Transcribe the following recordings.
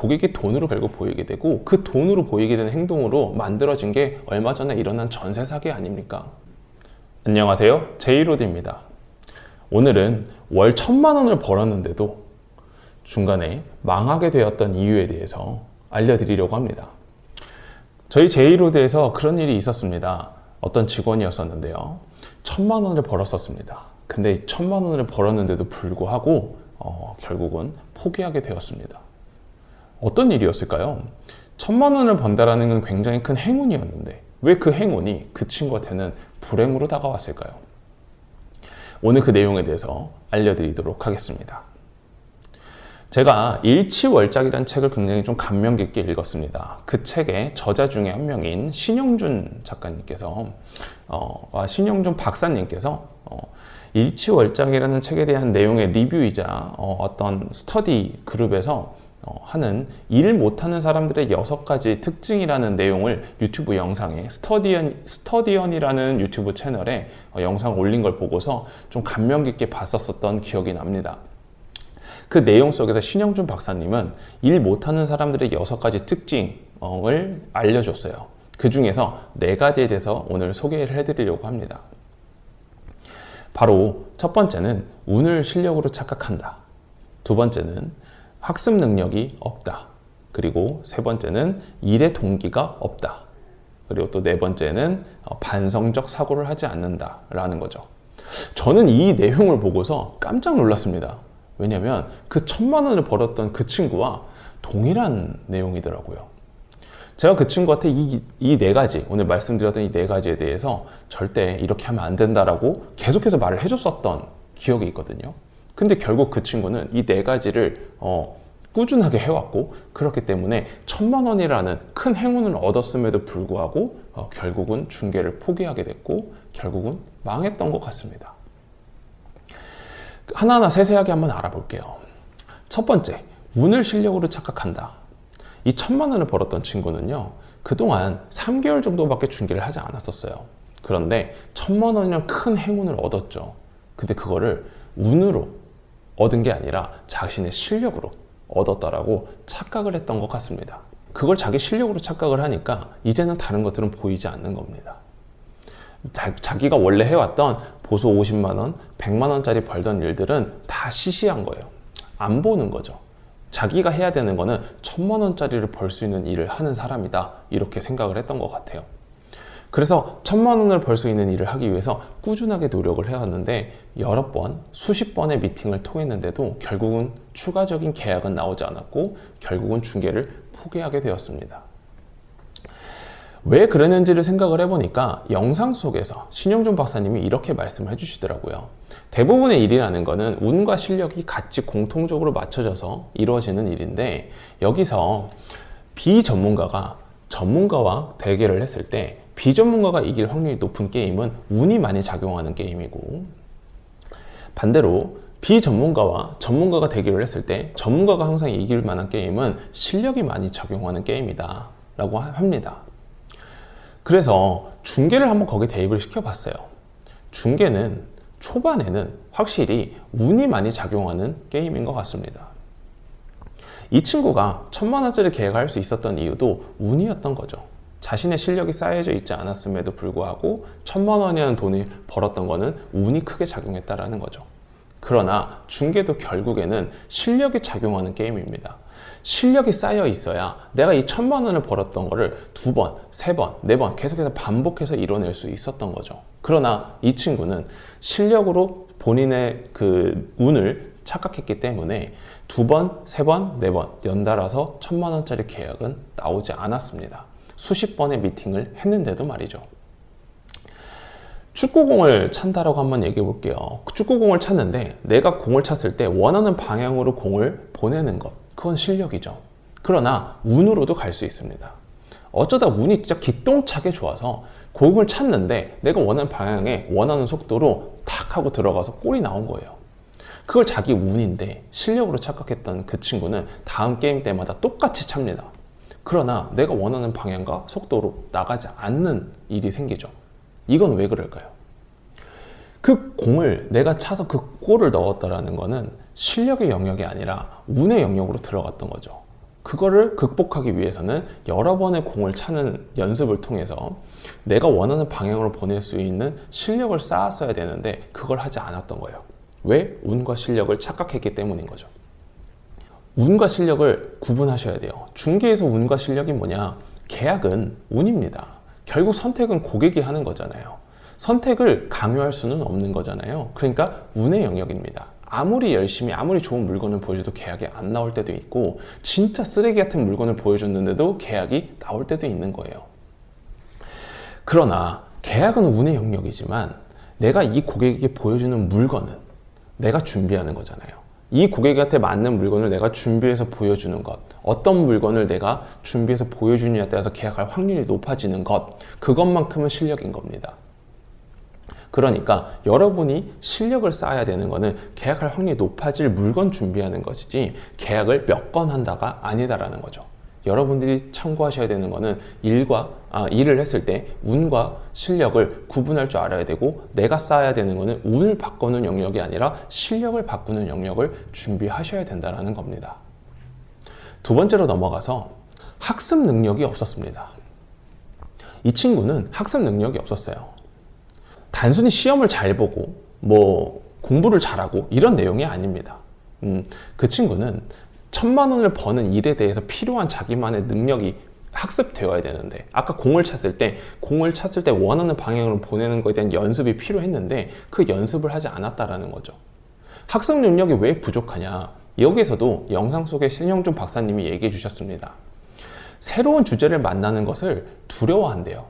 고객이 돈으로 결국 보이게 되고 그 돈으로 보이게 되는 행동으로 만들어진 게 얼마 전에 일어난 전세 사기 아닙니까? 안녕하세요. 제이로드입니다. 오늘은 월 천만 원을 벌었는데도 중간에 망하게 되었던 이유에 대해서 알려드리려고 합니다. 저희 제이로드에서 그런 일이 있었습니다. 어떤 직원이었었는데요. 천만 원을 벌었었습니다. 근데 이 천만 원을 벌었는데도 불구하고 어, 결국은 포기하게 되었습니다. 어떤 일이었을까요? 천만 원을 번다라는 건 굉장히 큰 행운이었는데 왜 그 행운이 그 친구한테는 불행으로 다가왔을까요? 오늘 그 내용에 대해서 알려드리도록 하겠습니다. 제가 일치월작이라는 책을 굉장히 좀 감명 깊게 읽었습니다. 그 책의 저자 중에 한 명인 신영준 작가님께서 어, 아, 신영준 박사님께서 어, 일치월작이라는 책에 대한 내용의 리뷰이자 어, 떤 스터디 그룹에서 어, 하는 일 못하는 사람들의 여섯 가지 특징이라는 내용을 유튜브 영상에 스터디언, 스터디언이라는 유튜브 채널에 어, 영상 올린 걸 보고서 좀 감명 깊게 봤었던 기억이 납니다. 그 내용 속에서 신영준 박사님은 일 못하는 사람들의 여섯 가지 특징을 알려줬어요. 그 중에서 네 가지에 대해서 오늘 소개를 해드리려고 합니다. 바로 첫 번째는 운을 실력으로 착각한다. 두 번째는 학습 능력이 없다. 그리고 세 번째는 일의 동기가 없다. 그리고 또 네 번째는 어, 반성적 사고를 하지 않는다라는 거죠. 저는 이 내용을 보고서 깜짝 놀랐습니다. 왜냐면 그 천만 원을 벌었던 그 친구와 동일한 내용이더라고요. 제가 그 친구한테 이 네 가지, 오늘 말씀드렸던 이 네 가지에 대해서 절대 이렇게 하면 안 된다라고 계속해서 말을 해줬었던 기억이 있거든요. 근데 결국 그 친구는 이 네 가지를 어, 꾸준하게 해왔고 그렇기 때문에 천만 원이라는 큰 행운을 얻었음에도 불구하고 어, 결국은 중개를 포기하게 됐고 결국은 망했던 것 같습니다. 하나하나 세세하게 한번 알아볼게요. 첫 번째, 운을 실력으로 착각한다. 이 천만 원을 벌었던 친구는요, 그동안 3개월 정도밖에 중개를 하지 않았었어요. 그런데 천만 원이란 큰 행운을 얻었죠. 근데 그거를 운으로 얻은 게 아니라 자신의 실력으로 얻었다라고 착각을 했던 것 같습니다. 그걸 자기 실력으로 착각을 하니까 이제는 다른 것들은 보이지 않는 겁니다. 자, 기가 원래 해왔던 보수 50만 원, 100만 원짜리 벌던 일들은 다 시시한 거예요. 안 보는 거죠. 자기가 해야 되는 거는 천만 원짜리를 벌 수 있는 일을 하는 사람이다. 이렇게 생각을 했던 것 같아요. 그래서 천만 원을 벌 수 있는 일을 하기 위해서 꾸준하게 노력을 해왔는데 여러 번, 수십 번의 미팅을 통했는데도 결국은 추가적인 계약은 나오지 않았고 결국은 중개를 포기하게 되었습니다. 왜 그랬는지를 생각을 해보니까 영상 속에서 신영준 박사님이 이렇게 말씀을 해주시더라고요. 대부분의 일이라는 것은 운과 실력이 같이 공통적으로 맞춰져서 이루어지는 일인데 여기서 비전문가가 전문가와 대결을 했을 때 비전문가가 이길 확률이 높은 게임은 운이 많이 작용하는 게임이고 반대로 비전문가와 전문가가 대결을 했을 때 전문가가 항상 이길 만한 게임은 실력이 많이 작용하는 게임이다 라고 합니다. 그래서 중계를 한번 거기에 대입을 시켜봤어요. 중계는 초반에는 확실히 운이 많이 작용하는 게임인 것 같습니다. 이 친구가 천만 원짜리 계획할 수 있었던 이유도 운이었던 거죠. 자신의 실력이 쌓여져 있지 않았음에도 불구하고 천만 원이라는 돈을 벌었던 거는 운이 크게 작용했다라는 거죠. 그러나 중계도 결국에는 실력이 작용하는 게임입니다. 실력이 쌓여 있어야 내가 이 천만 원을 벌었던 거를 두 번, 세 번, 네 번 계속해서 반복해서 이뤄낼 수 있었던 거죠. 그러나 이 친구는 실력으로 본인의 그 운을 착각했기 때문에 두 번, 세 번, 네 번 연달아서 천만 원짜리 계약은 나오지 않았습니다. 수십 번의 미팅을 했는데도 말이죠. 축구공을 찬다라고 한번 얘기해 볼게요. 축구공을 찼는데 내가 공을 찼을 때 원하는 방향으로 공을 보내는 것. 그건 실력이죠. 그러나 운으로도 갈 수 있습니다. 어쩌다 운이 진짜 기똥차게 좋아서 공을 찼는데 내가 원하는 방향에 원하는 속도로 탁 하고 들어가서 골이 나온 거예요. 그걸 자기 운인데 실력으로 착각했던 그 친구는 다음 게임 때마다 똑같이 찹니다. 그러나 내가 원하는 방향과 속도로 나가지 않는 일이 생기죠. 이건 왜 그럴까요? 그 공을 내가 차서 그 골을 넣었다라는 거는 실력의 영역이 아니라 운의 영역으로 들어갔던 거죠. 그거를 극복하기 위해서는 여러 번의 공을 차는 연습을 통해서 내가 원하는 방향으로 보낼 수 있는 실력을 쌓았어야 되는데 그걸 하지 않았던 거예요. 왜? 운과 실력을 착각했기 때문인 거죠. 운과 실력을 구분하셔야 돼요. 중개에서 운과 실력이 뭐냐? 계약은 운입니다. 결국 선택은 고객이 하는 거잖아요. 선택을 강요할 수는 없는 거잖아요. 그러니까 운의 영역입니다. 아무리 열심히 아무리 좋은 물건을 보여줘도 계약이 안 나올 때도 있고 진짜 쓰레기 같은 물건을 보여줬는데도 계약이 나올 때도 있는 거예요. 그러나 계약은 운의 영역이지만 내가 이 고객에게 보여주는 물건은 내가 준비하는 거잖아요. 이 고객한테 맞는 물건을 내가 준비해서 보여주는 것, 어떤 물건을 내가 준비해서 보여주느냐에 따라서 계약할 확률이 높아지는 것, 그것만큼은 실력인 겁니다. 그러니까 여러분이 실력을 쌓아야 되는 거는 계약할 확률이 높아질 물건 준비하는 것이지 계약을 몇 건 한다가 아니다라는 거죠. 여러분들이 참고하셔야 되는 거는 일과 아, 일을 했을 때 운과 실력을 구분할 줄 알아야 되고 내가 쌓아야 되는 거는 운을 바꾸는 영역이 아니라 실력을 바꾸는 영역을 준비하셔야 된다라는 겁니다. 두 번째로 넘어가서 학습 능력이 없었습니다. 이 친구는 학습 능력이 없었어요. 단순히 시험을 잘 보고 뭐 공부를 잘하고 이런 내용이 아닙니다. 음, 그 친구는 천만 원을 버는 일에 대해서 필요한 자기만의 능력이 학습되어야 되는데 아까 공을 찼을 때 공을 찼을 때 원하는 방향으로 보내는 것에 대한 연습이 필요했는데 그 연습을 하지 않았다라는 거죠. 학습 능력이 왜 부족하냐? 여기에서도 영상 속에 신영준 박사님이 얘기해 주셨습니다. 새로운 주제를 만나는 것을 두려워한대요.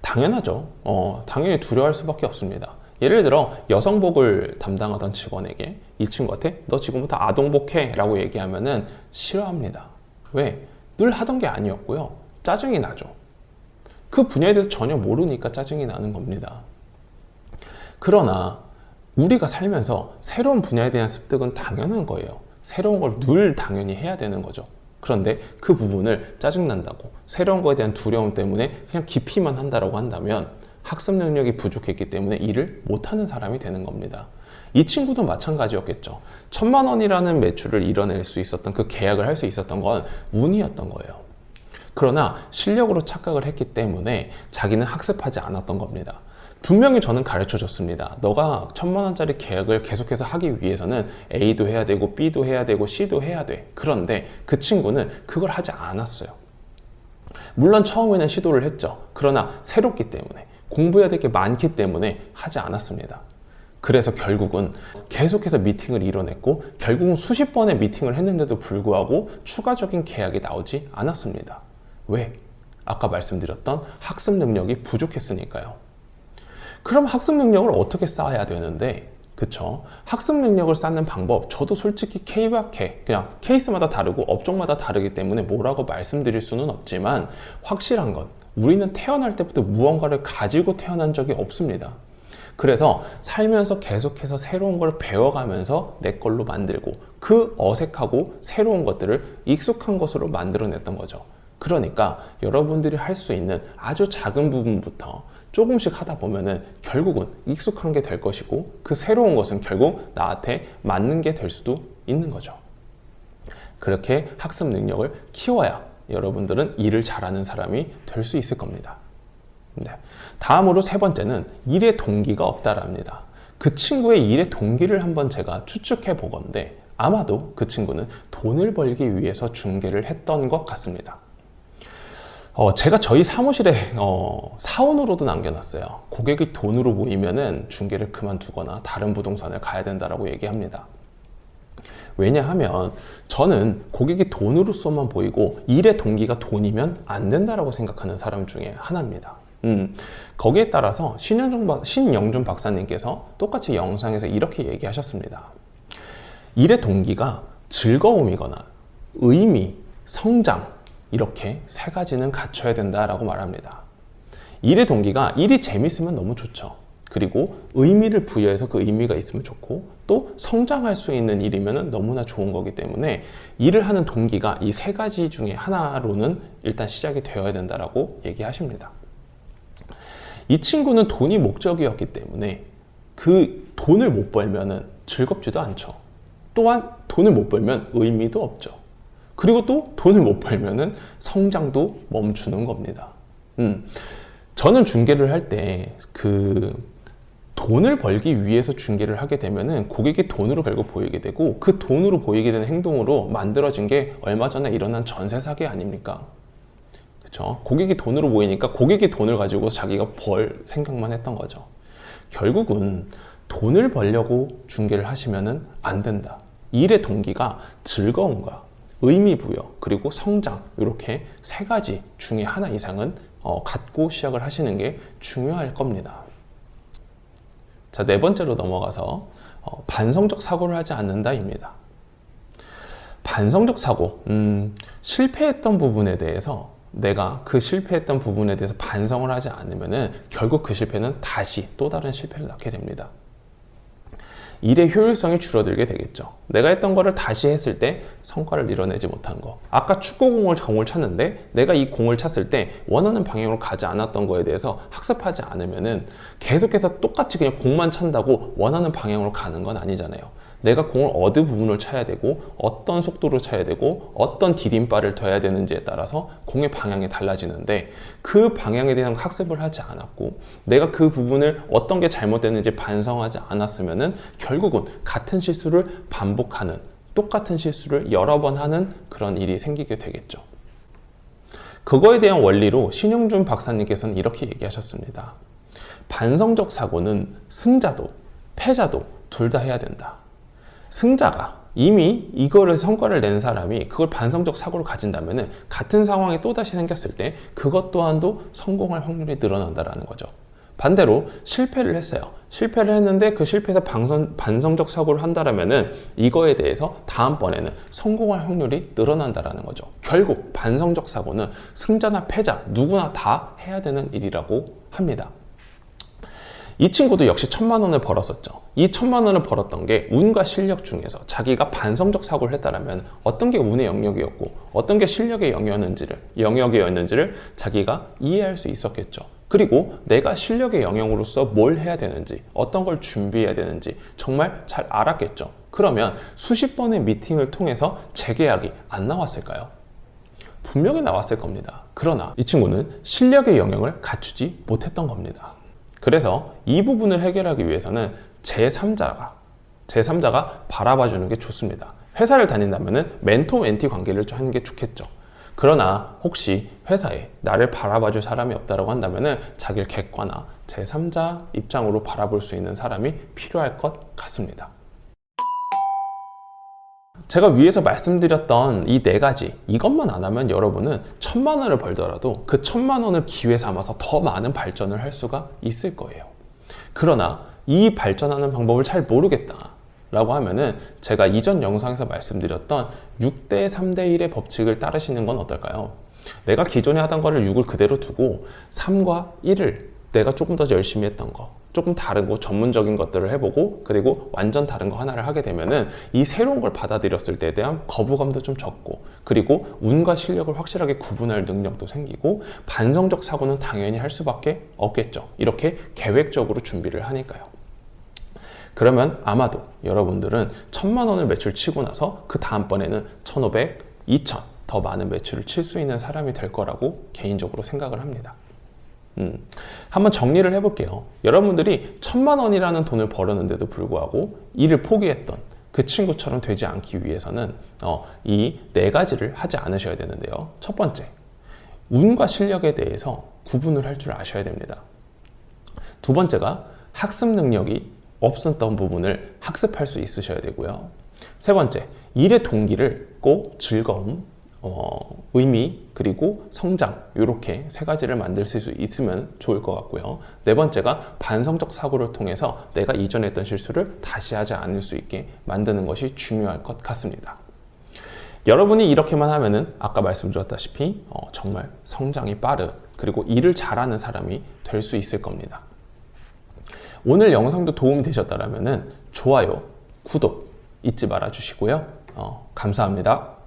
당연하죠. 어, 당연히 두려워할 수밖에 없습니다. 예를 들어 여성복을 담당하던 직원에게 이 친구한테 너 지금부터 아동복 해 라고 얘기하면은 싫어합니다. 왜? 늘 하던 게 아니었고요. 짜증이 나죠. 그 분야에 대해서 전혀 모르니까 짜증이 나는 겁니다. 그러나 우리가 살면서 새로운 분야에 대한 습득은 당연한 거예요. 새로운 걸 늘 당연히 해야 되는 거죠. 그런데 그 부분을 짜증난다고 새로운 거에 대한 두려움 때문에 그냥 기피만 한다라고 한다면 학습 능력이 부족했기 때문에 일을 못하는 사람이 되는 겁니다. 이 친구도 마찬가지였겠죠. 천만 원이라는 매출을 이뤄낼 수 있었던 그 계약을 할 수 있었던 건 운이었던 거예요. 그러나 실력으로 착각을 했기 때문에 자기는 학습하지 않았던 겁니다. 분명히 저는 가르쳐 줬습니다. 너가 천만 원짜리 계약을 계속해서 하기 위해서는 A도 해야 되고 B도 해야 되고 C도 해야 돼. 그런데 그 친구는 그걸 하지 않았어요. 물론 처음에는 시도를 했죠. 그러나 새롭기 때문에 공부해야 될 게 많기 때문에 하지 않았습니다. 그래서 결국은 계속해서 미팅을 이뤄냈고 결국은 수십 번의 미팅을 했는데도 불구하고 추가적인 계약이 나오지 않았습니다. 왜? 아까 말씀드렸던 학습 능력이 부족했으니까요. 그럼 학습 능력을 어떻게 쌓아야 되는데 그쵸? 학습 능력을 쌓는 방법 저도 솔직히 K 그냥 케이스마다 다르고 업종마다 다르기 때문에 뭐라고 말씀드릴 수는 없지만 확실한 건 우리는 태어날 때부터 무언가를 가지고 태어난 적이 없습니다. 그래서 살면서 계속해서 새로운 걸 배워가면서 내 걸로 만들고 그 어색하고 새로운 것들을 익숙한 것으로 만들어냈던 거죠. 그러니까 여러분들이 할 수 있는 아주 작은 부분부터 조금씩 하다 보면은 결국은 익숙한 게 될 것이고 그 새로운 것은 결국 나한테 맞는 게 될 수도 있는 거죠. 그렇게 학습 능력을 키워야 여러분들은 일을 잘하는 사람이 될 수 있을 겁니다. 네. 다음으로 세 번째는 일의 동기가 없다랍니다. 그 친구의 일의 동기를 한번 제가 추측해 보건데 아마도 그 친구는 돈을 벌기 위해서 중개를 했던 것 같습니다. 어, 제가 저희 사무실에 어, 사원으로도 남겨놨어요. 고객이 돈으로 모이면은 중개를 그만두거나 다른 부동산을 가야 된다라고 얘기합니다. 왜냐하면 저는 고객이 돈으로서만 보이고 일의 동기가 돈이면 안 된다라고 생각하는 사람 중에 하나입니다. 음, 거기에 따라서 신영준, 박, 신영준 박사님께서 똑같이 영상에서 이렇게 얘기하셨습니다. 일의 동기가 즐거움이거나 의미, 성장, 이렇게 세 가지는 갖춰야 된다라고 말합니다. 일의 동기가 일이 재밌으면 너무 좋죠. 그리고 의미를 부여해서 그 의미가 있으면 좋고 또 성장할 수 있는 일이면 너무나 좋은 거기 때문에 일을 하는 동기가 이 세 가지 중에 하나로는 일단 시작이 되어야 된다라고 얘기하십니다. 이 친구는 돈이 목적이었기 때문에 그 돈을 못 벌면은 즐겁지도 않죠. 또한 돈을 못 벌면 의미도 없죠. 그리고 또 돈을 못 벌면은 성장도 멈추는 겁니다. 음, 저는 중개를 할 때 그 돈을 벌기 위해서 중개를 하게 되면은 고객이 돈으로 결국 보이게 되고 그 돈으로 보이게 되는 행동으로 만들어진 게 얼마 전에 일어난 전세 사기 아닙니까? 그렇죠? 고객이 돈으로 보이니까 고객이 돈을 가지고 자기가 벌 생각만 했던 거죠. 결국은 돈을 벌려고 중개를 하시면은 안 된다. 일의 동기가 즐거움과 의미 부여 그리고 성장 이렇게 세 가지 중에 하나 이상은 어, 갖고 시작을 하시는 게 중요할 겁니다. 자, 네 번째로 넘어가서 어, 반성적 사고를 하지 않는다입니다. 반성적 사고, 음, 실패했던 부분에 대해서 내가 그 실패했던 부분에 대해서 반성을 하지 않으면은 결국 그 실패는 다시 또 다른 실패를 낳게 됩니다. 일의 효율성이 줄어들게 되겠죠. 내가 했던 거를 다시 했을 때 성과를 이뤄내지 못한 거. 아까 축구공을 공을 찼는데 내가 이 공을 찼을 때 원하는 방향으로 가지 않았던 거에 대해서 학습하지 않으면은 계속해서 똑같이 그냥 공만 찬다고 원하는 방향으로 가는 건 아니잖아요. 내가 공을 어느 부분을 차야 되고 어떤 속도로 차야 되고 어떤 디딤발을 둬야 되는지에 따라서 공의 방향이 달라지는데 그 방향에 대한 학습을 하지 않았고 내가 그 부분을 어떤 게 잘못됐는지 반성하지 않았으면은 결국은 같은 실수를 반복하는 똑같은 실수를 여러 번 하는 그런 일이 생기게 되겠죠. 그거에 대한 원리로 신영준 박사님께서는 이렇게 얘기하셨습니다. 반성적 사고는 승자도 패자도 둘 다 해야 된다. 승자가 이미 이거를 성과를 낸 사람이 그걸 반성적 사고를 가진다면 같은 상황이 또다시 생겼을 때 그것 또한도 성공할 확률이 늘어난다라는 거죠. 반대로 실패를 했어요. 실패를 했는데 그 실패에서 반성, 반성적 사고를 한다라면은 이거에 대해서 다음번에는 성공할 확률이 늘어난다라는 거죠. 결국 반성적 사고는 승자나 패자 누구나 다 해야 되는 일이라고 합니다. 이 친구도 역시 천만 원을 벌었었죠. 이 천만 원을 벌었던 게 운과 실력 중에서 자기가 반성적 사고를 했다라면 어떤 게 운의 영역이었고 어떤 게 실력의 영역이었는지를 영역이었는지를 자기가 이해할 수 있었겠죠. 그리고 내가 실력의 영역으로서 뭘 해야 되는지 어떤 걸 준비해야 되는지 정말 잘 알았겠죠. 그러면 수십 번의 미팅을 통해서 재계약이 안 나왔을까요? 분명히 나왔을 겁니다. 그러나 이 친구는 실력의 영역을 갖추지 못했던 겁니다. 그래서 이 부분을 해결하기 위해서는 제3자가 제3자가 바라봐 주는 게 좋습니다. 회사를 다닌다면 멘토 멘티 관계를 좀 하는 게 좋겠죠. 그러나 혹시 회사에 나를 바라봐 줄 사람이 없다고 한다면 자기를 객관화 제3자 입장으로 바라볼 수 있는 사람이 필요할 것 같습니다. 제가 위에서 말씀드렸던 이 네 가지 이것만 안 하면 여러분은 천만 원을 벌더라도 그 천만 원을 기회 삼아서 더 많은 발전을 할 수가 있을 거예요. 그러나 이 발전하는 방법을 잘 모르겠다. 라고 하면은 제가 이전 영상에서 말씀드렸던 6대 3대 1의 법칙을 따르시는 건 어떨까요? 내가 기존에 하던 거를 6을 그대로 두고 3과 1을 내가 조금 더 열심히 했던 거, 조금 다르고 전문적인 것들을 해보고 그리고 완전 다른 거 하나를 하게 되면은 이 새로운 걸 받아들였을 때에 대한 거부감도 좀 적고 그리고 운과 실력을 확실하게 구분할 능력도 생기고 반성적 사고는 당연히 할 수밖에 없겠죠. 이렇게 계획적으로 준비를 하니까요. 그러면 아마도 여러분들은 천만 원을 매출 치고 나서 그 다음번에는 천오백, 이천 더 많은 매출을 칠 수 있는 사람이 될 거라고 개인적으로 생각을 합니다. 음, 한번 정리를 해볼게요. 여러분들이 천만 원이라는 돈을 벌었는데도 불구하고 일을 포기했던 그 친구처럼 되지 않기 위해서는 어, 이 네 가지를 하지 않으셔야 되는데요. 첫 번째, 운과 실력에 대해서 구분을 할 줄 아셔야 됩니다. 두 번째가 학습 능력이 없었던 부분을 학습할 수 있으셔야 되고요. 세 번째, 일의 동기를 꼭 즐거움, 어, 의미 그리고 성장 이렇게 세 가지를 만들 수 있으면 좋을 것 같고요. 네 번째가 반성적 사고를 통해서 내가 이전에 했던 실수를 다시 하지 않을 수 있게 만드는 것이 중요할 것 같습니다. 여러분이 이렇게만 하면은 아까 말씀드렸다시피 어, 정말 성장이 빠르 그리고 일을 잘하는 사람이 될 수 있을 겁니다. 오늘 영상도 도움이 되셨다면 좋아요, 구독 잊지 말아 주시고요. 어, 감사합니다.